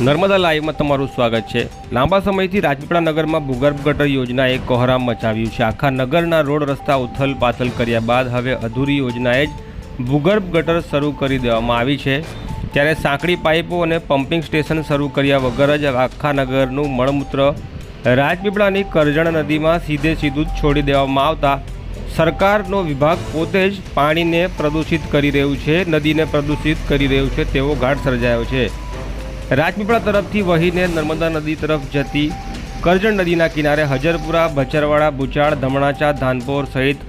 નર્મદા લાઈવમાં તમારું સ્વાગત છે. લાંબા સમયથી રાજપીપળા નગરમાં ભૂગર્ભ ગટર યોજનાએ કોહરામ મચાવ્યું છે. આખા નગરના રોડ રસ્તા ઉથલ પાથલ કર્યા બાદ હવે અધૂરી યોજનાએ જ ભૂગર્ભ ગટર શરૂ કરી દેવામાં આવી છે. ત્યારે સાંકડી પાઇપો અને પમ્પિંગ સ્ટેશન શરૂ કર્યા વગર જ આખા નગરનું મળમૂત્ર રાજપીપળાની કરજણ નદીમાં સીધે સીધું જ છોડી દેવામાં આવતા સરકારનો વિભાગ પોતે જ પાણીને પ્રદૂષિત કરી રહ્યું છે, નદીને પ્રદૂષિત કરી રહ્યું છે તેવો ઘાટ સર્જાયો છે. રાજપીપળા તરફથી વહીને નર્મદા નદી તરફ જતી કરજણ નદીના કિનારે હજરપુરા ભચરવાડા બુચાળ, ધમણાચા, ધાનપોર સહિત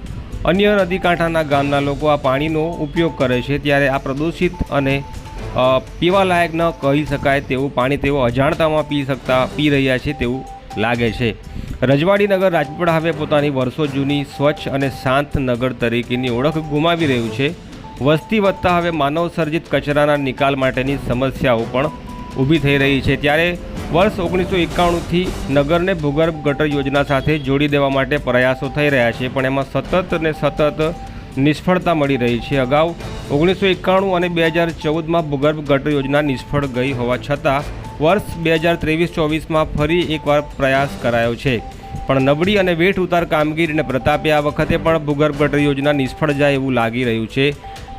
અન્ય નદી કાંઠાના ગામના લોકો આ પાણીનો ઉપયોગ કરે છે. ત્યારે આ પ્રદૂષિત અને પીવાલાયક ન કહી શકાય તેવું પાણી તેઓ અજાણતામાં પી શકતા, પી રહ્યા છે તેવું લાગે છે. રજવાડી નગર રાજપીપળા હવે પોતાની વર્ષો જૂની સ્વચ્છ અને શાંત નગર તરીકેની ઓળખ ગુમાવી રહ્યું છે. વસ્તી વધતા હવે માનવ સર્જિત કચરાના નિકાલ માટેની સમસ્યાઓ પણ ઊભી થઈ રહી છે. ત્યારે વર્ષ ઓગણીસો એકાણુંથી નગરને ભૂગર્ભ ગટર યોજના સાથે જોડી દેવા માટે પ્રયાસો થઈ રહ્યા છે, પણ એમાં સતત ને સતત નિષ્ફળતા મળી રહી છે. અગાઉ ઓગણીસો એકાણું અને બે હજાર ચૌદમાં ભૂગર્ભ ગટર યોજના નિષ્ફળ ગઈ હોવા છતાં વર્ષ બે હજાર ત્રેવીસ ચોવીસમાં ફરી એકવાર પ્રયાસ કરાયો છે. પણ નબળી અને વેઠ ઉતાર કામગીરીને પ્રતાપે આ વખતે પણ ભૂગર્ભ ગટર યોજના નિષ્ફળ જાય એવું લાગી રહ્યું છે.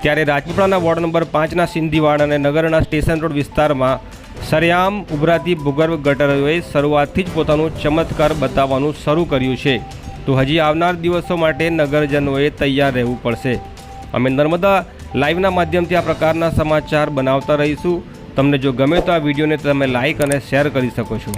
ત્યારે રાજપીપળાના વોર્ડ નંબર પાંચના સિંધીવાડ અને નગરના સ્ટેશન રોડ વિસ્તારમાં સરેઆમ ઉભરાતી ભૂગર્ભ ગટરોએ શરૂઆતથી જ પોતાનું ચમત્કાર બતાવવાનું શરૂ કર્યું છે. તો હજી આવનાર દિવસો માટે નગરજનોએ તૈયાર રહેવું પડશે. અમે નર્મદા લાઈવના માધ્યમથી આ પ્રકારના સમાચાર બનાવતા રહીશું. તમને જો ગમે તો આ વિડીયોને તમે લાઈક અને શેર કરી શકો છો.